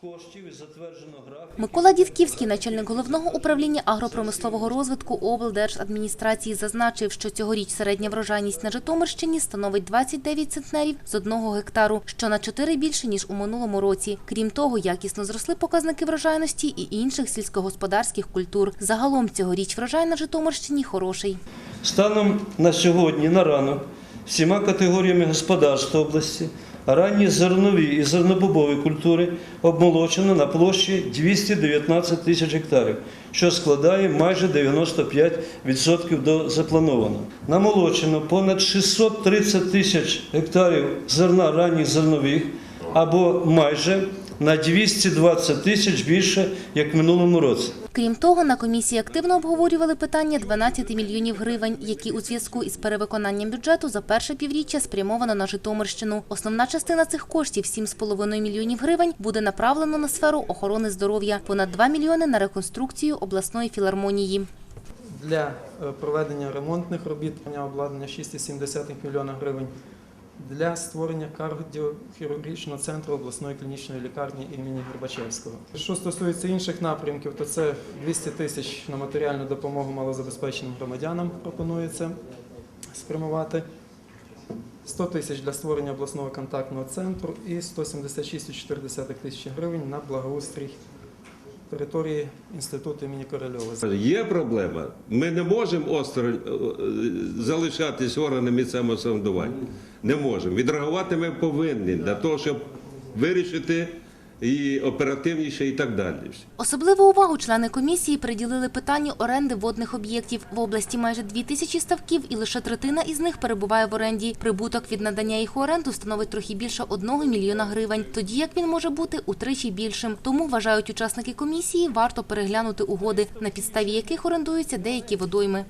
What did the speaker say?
коштів із затвердженого графіку. Микола Дівківський, начальник головного управління агропромислового розвитку облдержадміністрації, зазначив, що цьогоріч середня врожайність на Житомирщині становить 29 центнерів з одного гектару, що на 4 більше ніж у минулому році. Крім того, якісно зросли показники врожайності і інших сільськогосподарських культур. Загалом цьогоріч врожай на Житомирщині хороший. Станом на сьогодні, на ранок, всіма категоріями господарств області, ранні зернові і зернобобові культури обмолочено на площі 219 тисяч гектарів, що складає майже 95% до запланованого. Намолочено понад 630 тисяч гектарів зерна ранніх зернових або майже на 220 тисяч більше, як в минулому році. Крім того, на комісії активно обговорювали питання 12 мільйонів гривень, які у зв'язку із перевиконанням бюджету за перше півріччя спрямовано на Житомирщину. Основна частина цих коштів 7,5 мільйонів гривень буде направлено на сферу охорони здоров'я, понад 2 мільйони на реконструкцію обласної філармонії. Для е, проведення ремонтних робіт обладнання 6,7 млн гривень. Для створення кардіохірургічного центру обласної клінічної лікарні імені Горбачевського. Що стосується інших напрямків, то це 200 тисяч на матеріальну допомогу малозабезпеченим громадянам пропонується спрямувати. 100 тисяч для створення обласного контактного центру і 176,4 тисячі гривень на благоустрій території інституту імені Корольова. Є проблема. Ми не можемо осторонь е, залишатись органами місцевого самоврядування. Не можемо. Відреагувати ми повинні для того, щоб вирішити і оперативніше, і так далі. Особливу увагу члени комісії приділили питанню оренди водних об'єктів. В області майже дві тисячі ставків, і лише третина із них перебуває в оренді. Прибуток від надання їх у оренду становить трохи більше одного мільйона гривень, тоді як він може бути утричі більшим. Тому вважають учасники комісії, варто переглянути угоди, на підставі яких орендуються деякі водойми.